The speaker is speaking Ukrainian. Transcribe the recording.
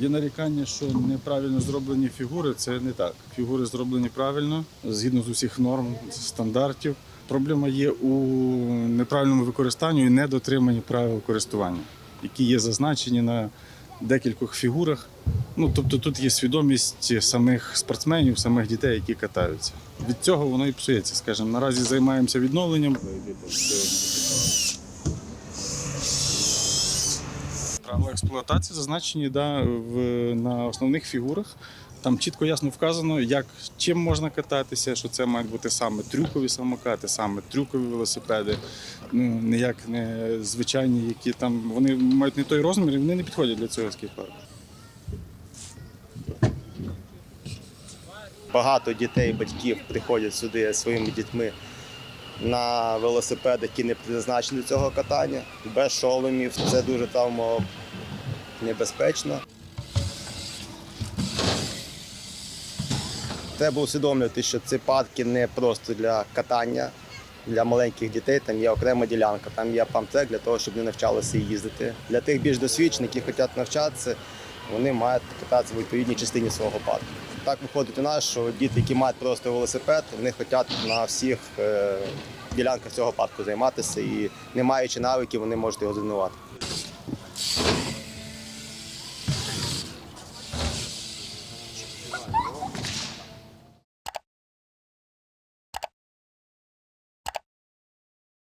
Є нарікання, що неправильно зроблені фігури. Це не так. Фігури зроблені правильно, згідно з усіх норм, стандартів. Проблема є у неправильному використанні і недотриманні правил користування, які є зазначені на декількох фігурах. Ну, тобто тут є свідомість самих спортсменів, самих дітей, які катаються. Від цього воно і псується, скажімо. Наразі займаємося відновленням. Правила експлуатації зазначені да, в, на основних фігурах. Там чітко ясно вказано, як чим можна кататися, що це мають бути саме трюкові самокати, саме трюкові велосипеди, ну ніяк не звичайні, які там вони мають не той розмір, і вони не підходять для цього скейт-парку. Багато дітей, батьків приходять сюди своїми дітьми на велосипеди, які не призначені до цього катання, без шоломів. Це дуже там небезпечно. Треба усвідомлювати, що ці парки не просто для катання для маленьких дітей. Там є окрема ділянка, там є памтрек для того, щоб вони навчалися їздити. Для тих більш досвідчених, які хочуть навчатися, вони мають кататися в відповідній частині свого парку. Так виходить у нас, що діти, які мають просто велосипед, вони хочуть на всіх е, ділянках цього парку займатися і не маючи навиків, вони можуть його зруйнувати.